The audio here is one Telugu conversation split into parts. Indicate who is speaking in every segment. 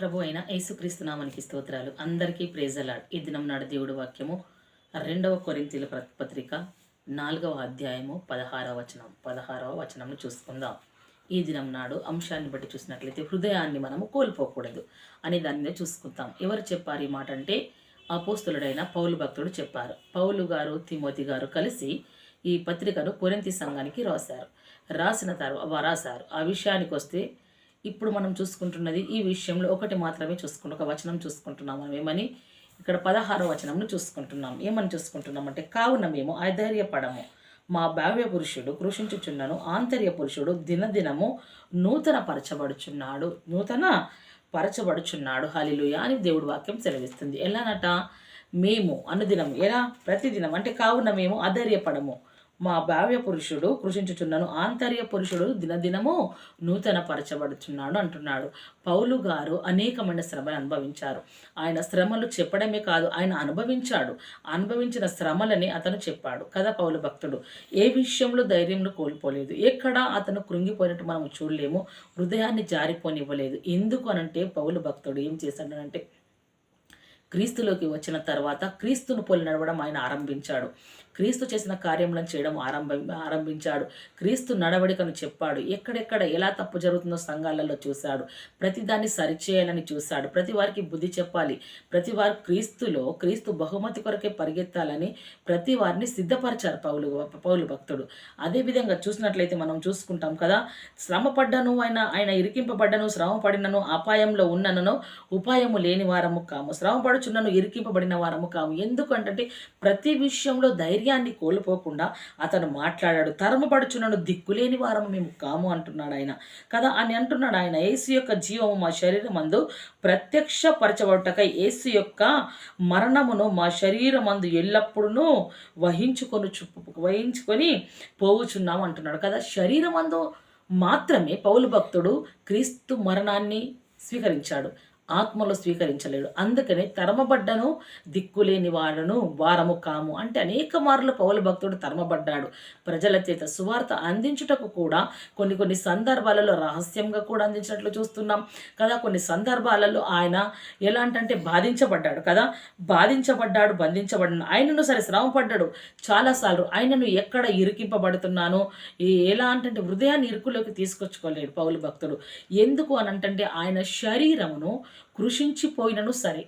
Speaker 1: ప్రభు అయిన యేసుక్రీస్తు స్తోత్రాలు. అందరికీ ప్రేజలాడ్ ఈ దినం నాడు దేవుడు వాక్యము రెండవ కొరింతీల ప్ర- పత్రిక నాలుగవ అధ్యాయము పదహారవ వచనం. పదహారవ వచనంను చూసుకుందాం. ఈ దినం నాడు అంశాన్ని బట్టి చూసినట్లయితే హృదయాన్ని మనము కోల్పోకూడదు అనే దాని మీద చూసుకుందాం. ఎవరు చెప్పారు ఈ మాట అంటే అపోస్తులుడైన పౌలు భక్తుడు చెప్పారు. పౌలు గారు తిమోతి గారు కలిసి ఈ పత్రికను కొరింతి సంఘానికి రాశారు. రాసిన తర్వాత రాశారు. ఆ విషయానికి వస్తే ఇప్పుడు మనం చూసుకుంటున్నది ఈ విషయంలో ఒకటి మాత్రమే చూసుకుంటాం ఒక వచనం చూసుకుంటున్నాం మనం. ఏమని? ఇక్కడ పదహారో వచనంను చూసుకుంటున్నాం. ఏమని చూసుకుంటున్నాం అంటే కావున మేము అధైర్యపడము మా భావ్య పురుషుడు కృషించుచున్నను ఆంతర్య పురుషుడు దినదినము నూతన పరచబడుచున్నాడు. నూతన పరచబడుచున్నాడు. హలిలుయ అని దేవుడు వాక్యం సెలవిస్తుంది. ఎలానట? మేము అనుదినం ఎలా? ప్రతిదినం అంటే కావున మేము అధైర్యపడము. మా భావ్య పురుషుడు కృషించుచున్నాను ఆంతర్య పురుషుడు దినదినము నూతన పరచబడుచున్నాడు అంటున్నాడు. పౌలు గారు అనేకమైన శ్రమలు అనుభవించారు. ఆయన శ్రమలు చెప్పడమే కాదు ఆయన అనుభవించాడు. అనుభవించిన శ్రమలని అతను చెప్పాడు. కదా పౌలు భక్తుడు? ఏ విషయంలో ధైర్యంను కోల్పోలేదు? ఎక్కడ అతను కృంగిపోయినట్టు మనం చూడలేము. హృదయాన్ని జారిపోనివ్వలేదు. ఎందుకు అనంటే పౌలు భక్తుడు ఏం చేశాడనంటే క్రీస్తులోకి వచ్చిన తర్వాత క్రీస్తును పోలి నడవడం ఆయన ఆరంభించాడు. క్రీస్తు చేసిన కార్యములను చేయడం ఆరంభం ఆరంభించాడు. క్రీస్తు నడవడికను చెప్పాడు. ఎక్కడెక్కడ ఎలా తప్పు జరుగుతుందో సంఘాలలో చూశాడు. ప్రతిదాన్ని సరిచేయాలని చూశాడు. ప్రతి వారికి బుద్ధి చెప్పాలి. ప్రతి వారు క్రీస్తులో క్రీస్తు బహుమతి కొరకే పరిగెత్తాలని ప్రతి వారిని సిద్ధపరిచారు పౌలు పౌలు భక్తుడు. అదేవిధంగా చూసినట్లయితే మనం చూసుకుంటాం కదా శ్రమ పడ్డను ఆయన ఆయన ఇరికింపబడ్డను శ్రమ పడినను అపాయంలో ఉన్ననను ఉపాయము లేని వారము కాము. శ్రమ పడుచున్నను ఇరికింపబడిన వారము కాము. ఎందుకంటే ప్రతి విషయంలో ధైర్యం ధైర్యాన్ని కోల్పోకుండా అతను మాట్లాడాడు. తరమపడుచునను దిక్కులేని వారము మేము కాము అంటున్నాడు ఆయన. కదా అని అంటున్నాడు ఆయన. యేసు యొక్క జీవము మా శరీరం అందు ప్రత్యక్ష పరచబడుటకై యేసు యొక్క మరణమును మా శరీరమందు ఎల్లప్పుడూ వహించుకొని చుప్పు వహించుకొని పోవుచున్నాం అంటున్నాడు. కదా శరీరమందు మాత్రమే పౌలు భక్తుడు క్రీస్తు మరణాన్ని స్వీకరించాడు. ఆత్మలో స్వీకరించలేడు. అందుకనే తరమబడ్డను దిక్కులేని వాడను వారము కాము అంటే అనేక మార్లు పౌల భక్తుడు తరమబడ్డాడు. ప్రజల చేత సువార్త అందించుటకు కూడా కొన్ని కొన్ని సందర్భాలలో రహస్యంగా కూడా అందించినట్లు చూస్తున్నాం కదా. కొన్ని సందర్భాలలో ఆయన ఎలాంటంటే బాధించబడ్డాడు కదా. బాధించబడ్డాడు బంధించబడ్డాడు. ఆయనను సరే శ్రమ పడ్డాడు చాలాసార్లు ఆయనను ఎక్కడ ఇరికింపబడుతున్నాను ఎలా అంటే హృదయాన్ని ఇరుకులోకి తీసుకొచ్చుకోలేడు పౌలు భక్తుడు. ఎందుకు అని అంటే ఆయన శరీరమును కృషించిపోయినను సరే.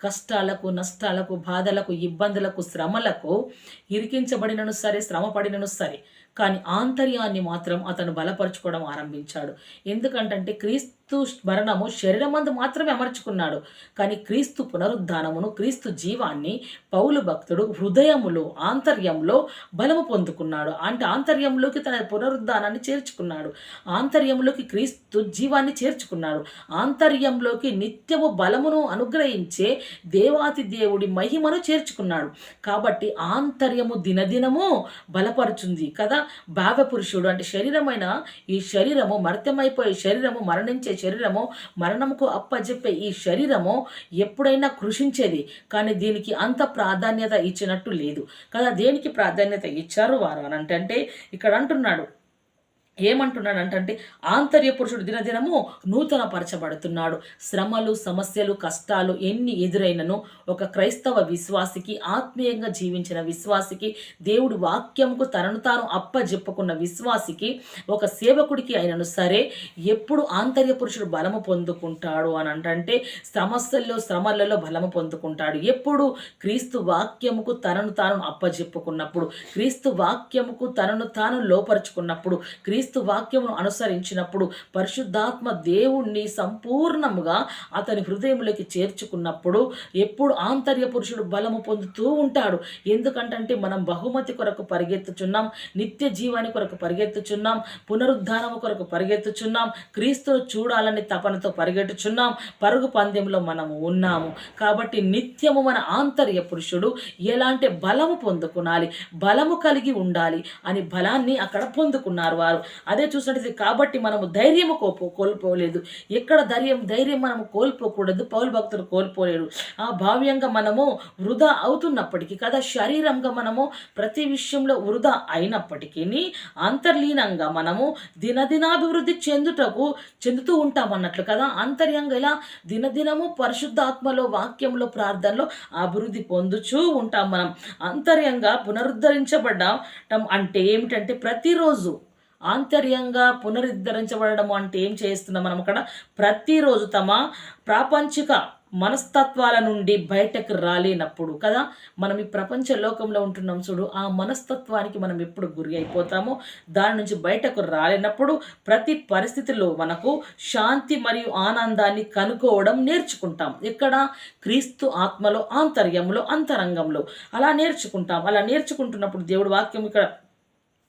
Speaker 1: కష్టాలకు నష్టాలకు బాధలకు ఇబ్బందులకు శ్రమలకు ఇరికించబడినను సరే శ్రమ పడినను సరే. కానీ ఆంతర్యాన్ని మాత్రం అతను బలపరుచుకోవడం ఆరంభించాడు. ఎందుకంటే క్రీస్తు మరణము శరీరమందు మాత్రమే అమర్చుకున్నాడు. కానీ క్రీస్తు పునరుద్ధానమును క్రీస్తు జీవాన్ని పౌలు భక్తుడు హృదయములో ఆంతర్యంలో బలము పొందుకున్నాడు. అంటే ఆంతర్యంలోకి తన పునరుద్ధానాన్ని చేర్చుకున్నాడు. ఆంతర్యంలోకి క్రీస్తు జీవాన్ని చేర్చుకున్నాడు. ఆంతర్యంలోకి నిత్యము బలమును అనుగ్రహించే దేవాతి దేవుడి మహిమను చేర్చుకున్నాడు. కాబట్టి ఆంతర్యము దినదినము బలపరుచుంది కదా. భావ పురుషుడు అంటే శరీరమైన ఈ శరీరము మర్త్యమైపోయే శరీరము మరణించే శరీరము మరణముకు అప్పజెప్పే ఈ శరీరము ఎప్పుడైనా కృషించేది. కానీ దీనికి అంత ప్రాధాన్యత ఇచ్చినట్టు లేదు. కదా దేనికి ప్రాధాన్యత ఇచ్చారు వారు అని అంటే ఇక్కడ అంటున్నాడు ఏమంటున్నాడు అంటే ఆంతర్య పురుషుడు దినదినము నూతన పరచబడుతున్నాడు శ్రమలు సమస్యలు కష్టాలు ఎన్ని ఎదురైనను ఒక క్రైస్తవ విశ్వాసికి ఆత్మీయంగా జీవించిన విశ్వాసికి దేవుడి వాక్యంకు తనను తాను అప్పజెప్పుకున్న విశ్వాసికి ఒక సేవకుడికి అయినను సరే ఎప్పుడు ఆంతర్య పురుషుడు బలము పొందుకుంటాడు అని అంటే సమస్యల్లో శ్రమలలో బలము పొందుకుంటాడు. ఎప్పుడు క్రీస్తు వాక్యముకు తనను తాను అప్పజెప్పుకున్నప్పుడు క్రీస్తు వాక్యముకు తనను తాను లోపరుచుకున్నప్పుడు క్రీస్తు క్రీస్తు వాక్యమును అనుసరించినప్పుడు పరిశుద్ధాత్మ దేవుణ్ణి సంపూర్ణముగా అతని హృదయంలోకి చేర్చుకున్నప్పుడు ఎప్పుడు ఆంతర్య పురుషుడు బలము పొందుతూ ఉంటాడు. ఎందుకంటే మనం బహుమతి కొరకు పరిగెత్తుచున్నాం నిత్య జీవాని కొరకు పరిగెత్తుచున్నాం పునరుద్ధానము కొరకు పరిగెత్తుచున్నాం క్రీస్తును చూడాలని తపనతో పరిగెట్టుచున్నాం పరుగు పందెంలో మనము ఉన్నాము. కాబట్టి నిత్యము మన ఆంతర్య పురుషుడు ఎలాంటి బలము పొందుకునాలి బలము కలిగి ఉండాలి అని బలాన్ని అక్కడ పొందుకున్నారు వారు. అదే చూసినట్టు కాబట్టి మనము ధైర్యము కోల్పో కోల్పోలేదు. ఎక్కడ ధైర్యం ధైర్యం మనము కోల్పోకూడదు పౌలు భక్తులు కోల్పోలేరు ఆ భావ్యంగా మనము వృధా అవుతున్నప్పటికీ కదా శరీరంగా మనము ప్రతి విషయంలో వృధా అయినప్పటికీ అంతర్లీనంగా మనము దినదినాభివృద్ధి చెందుటకు చెందుతూ ఉంటాం అన్నట్లు కదా అంతర్యంగా ఇలా దినదినము పరిశుద్ధాత్మలో వాక్యంలో ప్రార్థనలో అభివృద్ధి పొందుచూ ఉంటాం మనం. అంతర్యంగా పునరుద్ధరించబడ్డం అంటే ఏమిటంటే ప్రతిరోజు ఆంతర్యంగా పునరుద్ధరించబడడం అంటే ఏం చేస్తున్నాం మనం అక్కడ? ప్రతిరోజు తమ ప్రాపంచిక మనస్తత్వాల నుండి బయటకు రాలేనప్పుడు కదా? మనం ఈ ప్రపంచ లోకంలో ఉంటున్నాం చూడు ఆ మనస్తత్వానికి మనం ఎప్పుడు గురి అయిపోతామో? దాని నుంచి బయటకు రాలేనప్పుడు ప్రతి పరిస్థితిలో మనకు శాంతి మరియు ఆనందాన్ని కనుక్కోవడం నేర్చుకుంటాం. ఎక్కడ? క్రీస్తు ఆత్మలో ఆంతర్యంలో అంతరంగంలో. అలా నేర్చుకుంటాం. అలా నేర్చుకుంటున్నప్పుడు దేవుడు వాక్యం ఇక్కడ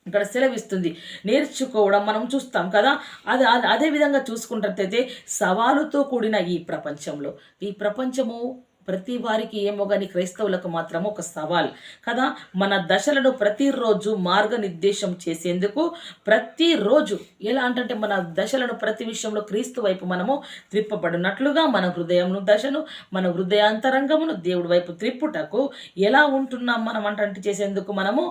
Speaker 1: ఇక్కడ సెలవిస్తుంది. నేర్చుకోవడం మనం చూస్తాం కదా? అది అదే విధంగా చూసుకున్నట్లయితే సవాలుతో కూడిన ఈ ప్రపంచంలో. ఈ ప్రపంచము ప్రతి వారికి ఏమో కానీ క్రైస్తవులకు మాత్రం ఒక సవాల్. కదా? మన దశలను ప్రతిరోజు మార్గనిర్దేశం చేసేందుకు ప్రతిరోజు ఎలా అంటే మన దశలను ప్రతి విషయంలో క్రీస్తు వైపు మనము త్రిప్పబడినట్లుగా మన హృదయమును దశను మన హృదయాంతరంగమును దేవుడి వైపు త్రిప్పుటకు ఎలా ఉంటున్నాం మనం అంటే చేసేందుకు మనము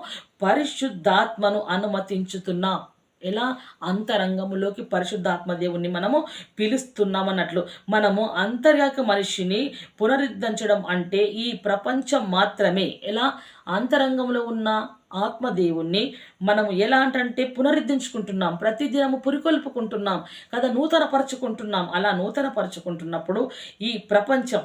Speaker 1: పరిశుద్ధాత్మను అనుమతించుతున్నాం. ఎలా అంతరంగములోకి పరిశుద్ధాత్మ దేవుణ్ణి మనము పిలుస్తున్నామన్నట్లు. మనము అంతర్యాక మనిషిని పునరుద్ధరించడం అంటే ఈ ప్రపంచం మాత్రమే. ఎలా అంతరంగంలో ఉన్న ఆత్మదేవుణ్ణి మనము ఎలా అంటే పునరుద్ధరించుకుంటున్నాం. ప్రతిదినము పురికొల్పుకుంటున్నాం. కదా నూతన పరుచుకుంటున్నాం అలా నూతన పరుచుకుంటున్నప్పుడు ఈ ప్రపంచం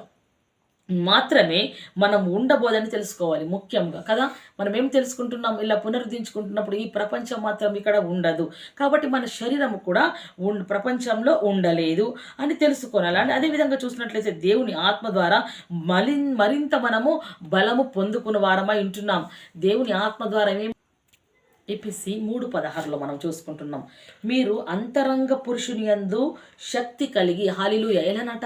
Speaker 1: మాత్రమే మనం ఉండబోదని తెలుసుకోవాలి ముఖ్యంగా. కదా? మనం ఏం తెలుసుకుంటున్నాం? ఇలా పునరుద్ధరించుకుంటున్నప్పుడు ఈ ప్రపంచం మాత్రం ఇక్కడ ఉండదు. కాబట్టి మన శరీరం కూడా ఉం ప్రపంచంలో ఉండలేదు అని తెలుసుకోవాలి. అని అదేవిధంగా చూసినట్లయితే దేవుని ఆత్మ ద్వారా మలి మరింత మనము బలము పొందుకున్న వారమై ఉంటున్నాం. దేవుని ఆత్మ ద్వారా ఎపిసి మూడు పదహారులో మనం చూసుకుంటున్నాం. మీరు అంతరంగ పురుషుని యందు శక్తి కలిగి హాలిలు ఎలనట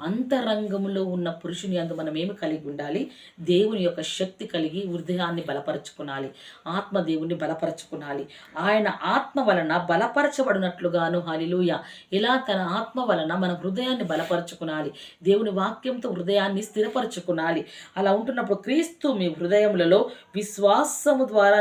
Speaker 1: అంతరంగంలో ఉన్న పురుషుని యందు మనం ఏమి కలిగి ఉండాలి? దేవుని యొక్క శక్తి కలిగి హృదయాన్ని బలపరచుకునాలి. ఆత్మ దేవుని బలపరచుకునాలి. ఆయన ఆత్మ వలన బలపరచబడినట్లుగాను హాలిలుయ ఇలా తన ఆత్మ వలన మన హృదయాన్ని బలపరచుకునాలి. దేవుని వాక్యంతో హృదయాన్ని స్థిరపరచుకునాలి. అలా ఉంటున్నప్పుడు క్రీస్తు మీ హృదయములలో విశ్వాసము ద్వారా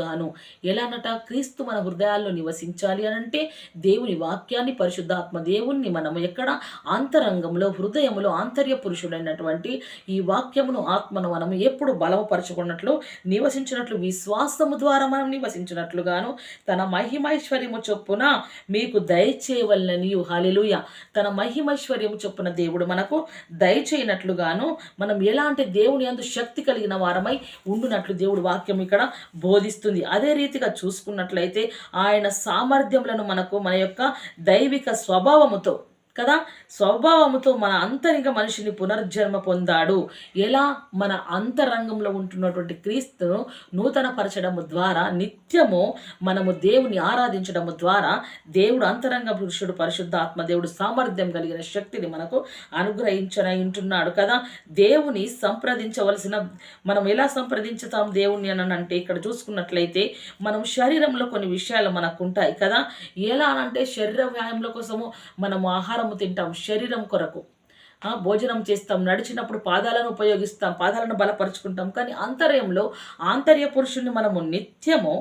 Speaker 1: గాను. ఎలానట క్రీస్తు మన హృదయాల్లో నివసించాలి అని అంటే దేవుని వాక్యాన్ని పరిశుద్ధాత్మ దేవుణ్ణి మనము ఎక్కడ? అంతరంగంలో హృదయంలో ఆంతర్య పురుషుడైనటువంటి ఈ వాక్యమును ఆత్మను మనము ఎప్పుడు బలపరచుకున్నట్లు నివసించినట్లు విశ్వాసము ద్వారా మనం నివసించినట్లుగాను తన మహిమైశ్వర్యము చొప్పున మీకు దయచేయవలనని హాలిలుయ తన మహిమైశ్వర్యము చొప్పున దేవుడు మనకు దయచేయనట్లుగాను మనం ఎలాంటి దేవుని అందు శక్తి కలిగిన వారమై ఉండునట్లు దేవుడు వాక్యం ఇక్కడ బోధిస్తుంది అదే రీతిగా చూసుకున్నట్లయితే ఆయన సామర్థ్యములను మనకు మన యొక్క దైవిక స్వభావముతో కదా? స్వభావముతో మన అంతరిక మనిషిని పునర్జన్మ పొందాడు. ఎలా? మన అంతరంగంలో ఉంటున్నటువంటి క్రీస్తును నూతనపరచడము ద్వారా నిత్యము మనము దేవుని ఆరాధించడము ద్వారా దేవుడు అంతరంగ పురుషుడు పరిశుద్ధ దేవుడు సామర్థ్యం కలిగిన శక్తిని మనకు అనుగ్రహించనై ఉంటున్నాడు కదా? దేవుని సంప్రదించవలసిన మనం ఎలా సంప్రదించుతాం దేవుని అని అంటే ఇక్కడ చూసుకున్నట్లయితే మనం శరీరంలో కొన్ని విషయాలు మనకు ఉంటాయి కదా? ఎలా అంటే శరీర వ్యాయామం కోసము మనము ఆహారము తింటాం శరీరం కొరకు. భోజనం చేస్తాం నడిచినప్పుడు పాదాలను ఉపయోగిస్తాం పాదాలను బలపరుచుకుంటాం. కానీ అంతర్యంలో ఆంతర్య పురుషుని మనము నిత్యము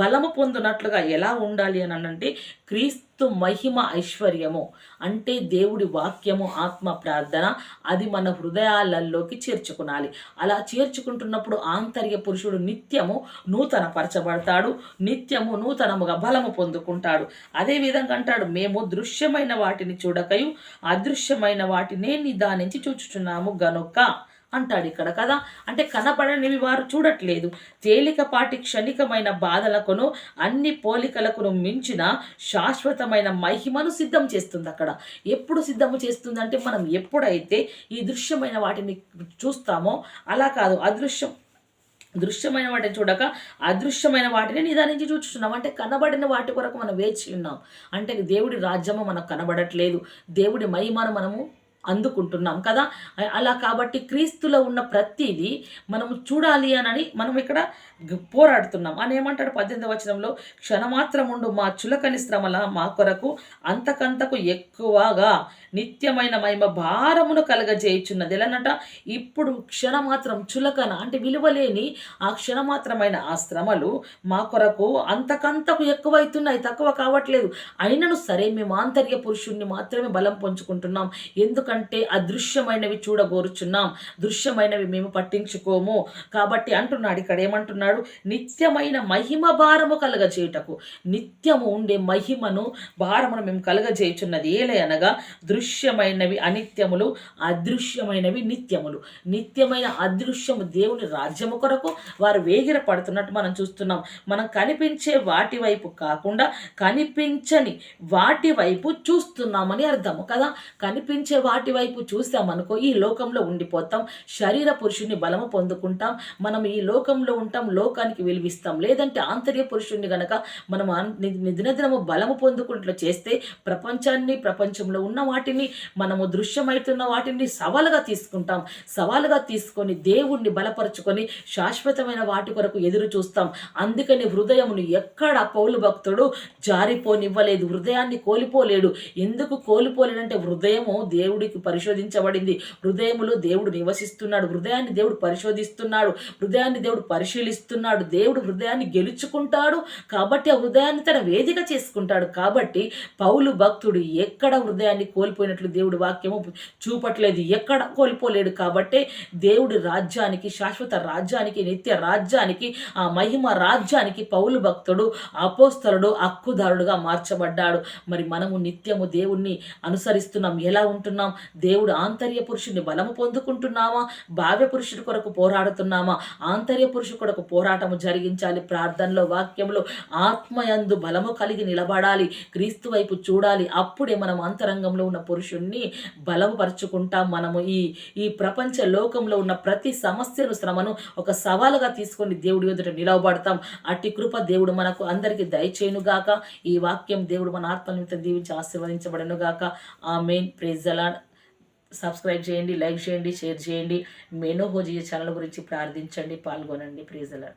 Speaker 1: బలము పొందినట్లుగా ఎలా ఉండాలి అని అంటే క్రీస్తు మహిమ ఐశ్వర్యము అంటే దేవుడి వాక్యము ఆత్మ ప్రార్థన అది మన హృదయాలలోకి చేర్చుకునాలి. అలా చేర్చుకుంటున్నప్పుడు ఆంతర్య పురుషుడు నిత్యము నూతన పరచబడతాడు నిత్యము నూతనముగా బలము పొందుకుంటాడు. అదే విధంగా అంటాడు మేము దృశ్యమైన వాటిని చూడకయు అదృశ్యమైన వాటినే నిదానించి చూచుచున్నాము గనుక అంటాడు ఇక్కడ కదా. అంటే కనపడనివి వారు చూడట్లేదు. తేలికపాటి క్షణికమైన బాధలకును అన్ని పోలికలకును మించిన శాశ్వతమైన మహిమను సిద్ధం చేస్తుంది అక్కడ. ఎప్పుడు సిద్ధము చేస్తుంది అంటే మనం ఎప్పుడైతే ఈ దృశ్యమైన వాటిని చూస్తామో అలా కాదు. అదృశ్యం దృశ్యమైన వాటిని చూడక అదృశ్యమైన వాటిని నిదానించి చూస్తున్నాం. అంటే కనబడిన వాటి కొరకు మనం వేచి ఉన్నాం. అంటే దేవుడి రాజ్యము మనకు కనబడట్లేదు. దేవుడి మహిమను మనము అందుకుంటున్నాం కదా? అలా కాబట్టి క్రీస్తులో ఉన్న ప్రతిదీ మనము చూడాలి అనని మనం ఇక్కడ పోరాడుతున్నాం. అని ఏమంటాడు పద్దెనిమిది వచనంలో? క్షణమాత్రముండు మా చులకని శ్రమల మా కొరకు అంతకంతకు ఎక్కువగా నిత్యమైన మహిమ భారమును కలగజేయుచున్నది. ఎలానంట? ఇప్పుడు క్షణమాత్రం చులకన అంటే విలువలేని ఆ క్షణమాత్రమైన ఆ శ్రమలు మా కొరకు అంతకంతకు ఎక్కువైతున్నాయి తక్కువ కావట్లేదు. అయినను సరే మేము ఆంతర్య పురుషుణ్ణి మాత్రమే బలం పొంచుకుంటున్నాం. ఎందుకంటే అదృశ్యమైనవి చూడగోరుచున్నాం. దృశ్యమైనవి మేము పట్టించుకోము. కాబట్టి అంటున్నాడు ఇక్కడ ఏమంటున్నాడు? నిత్యమైన మహిమ భారము కలగజేయుటకు. నిత్యము ఉండే మహిమను భారమును మేము కలగజేయుచున్నది ఏలే అనగా దృశ్యమైనవి అనిత్యములు అదృశ్యమైనవి నిత్యములు. నిత్యమైన అదృశ్యము దేవుని రాజ్యము కొరకు వారు వేగిర పడుతున్నట్టు మనం చూస్తున్నాం. మనం కనిపించే వాటి వైపు కాకుండా కనిపించని వాటి వైపు చూస్తున్నామని అర్థము కదా? కనిపించే వాటి వైపు చూసామనుకో ఈ లోకంలో ఉండిపోతాం శరీర పురుషుని బలము పొందుకుంటాం మనం ఈ లోకంలో ఉంటాం లోకానికి విలువిస్తాం. లేదంటే ఆంతర్య పురుషుణ్ణి గనక మనం ఆన్- నిదినదినము బలము పొందుకుంటూ చేస్తే ప్రపంచాన్ని ప్రపంచంలో ఉన్న వాటిని మనము దృశ్యమవుతున్న వాటిని సవాలుగా తీసుకుంటాం. సవాలుగా తీసుకొని దేవుణ్ణి బలపరుచుకొని శాశ్వతమైన వాటి కొరకు ఎదురు చూస్తాం. అందుకని హృదయమును ఎక్కడ పౌలు భక్తుడు జారిపోనివ్వలేదు. హృదయాన్ని కోల్పోలేడు. ఎందుకు కోల్పోలేడంటే హృదయము దేవుడికి పరిశోధించబడింది. హృదయములో దేవుడు నివసిస్తున్నాడు. హృదయాన్ని దేవుడు పరిశోధిస్తున్నాడు. హృదయాన్ని దేవుడు పరిశీలిస్తున్నాడు దేవుడు హృదయాన్ని గెలుచుకుంటాడు. కాబట్టి ఆ హృదయాన్ని తన వేదిక చేసుకుంటాడు. కాబట్టి పౌలు భక్తుడు ఎక్కడ హృదయాన్ని కోల్పోయినట్లు దేవుడు వాక్యము చూపట్లేదు. ఎక్కడ కోల్పోలేడు. కాబట్టే దేవుడి రాజ్యానికి శాశ్వత రాజ్యానికి నిత్య రాజ్యానికి ఆ మహిమ రాజ్యానికి పౌలు భక్తుడు అపోస్తలుడు హక్కుదారుడుగా మార్చబడ్డాడు. మరి మనము నిత్యము దేవుణ్ణి అనుసరిస్తున్నాం. ఎలా ఉంటున్నాం? దేవుడు ఆంతర్య పురుషుని బలము పొందుకుంటున్నామా? భావ్య పురుషుడి కొరకు పోరాడుతున్నామా? ఆంతర్య పురుషు కొరకు పోరాటము జరిగించాలి. ప్రార్థనలో వాక్యంలో ఆత్మయందు బలము కలిగి నిలబడాలి. క్రీస్తు వైపు చూడాలి. అప్పుడే మనం అంతరంగంలో ఉన్న పురుషుణ్ణి బలపరుచుకుంటాం మనము ఈ ఈ ప్రపంచ లోకంలో ఉన్న ప్రతి సమస్యను శ్రమను ఒక సవాలుగా తీసుకొని దేవుడి ఎదుట నిలవబడతాం. అట్టి కృప దేవుడు మనకు అందరికీ దయచేయునుగాక. ఈ వాక్యం దేవుడు మన ఆత్మ నిమిత్తం దీవించి ఆశీర్వదించబడను గాక ఆ మెయిన్ ప్రేజలాడ్ సబ్స్క్రైబ్ చేయండి లైక్ చేయండి షేర్ చేయండి. మెనో హోజీ ఛానల్ గురించి ప్రార్థించండి పాల్గొనండి. ప్రీజలర్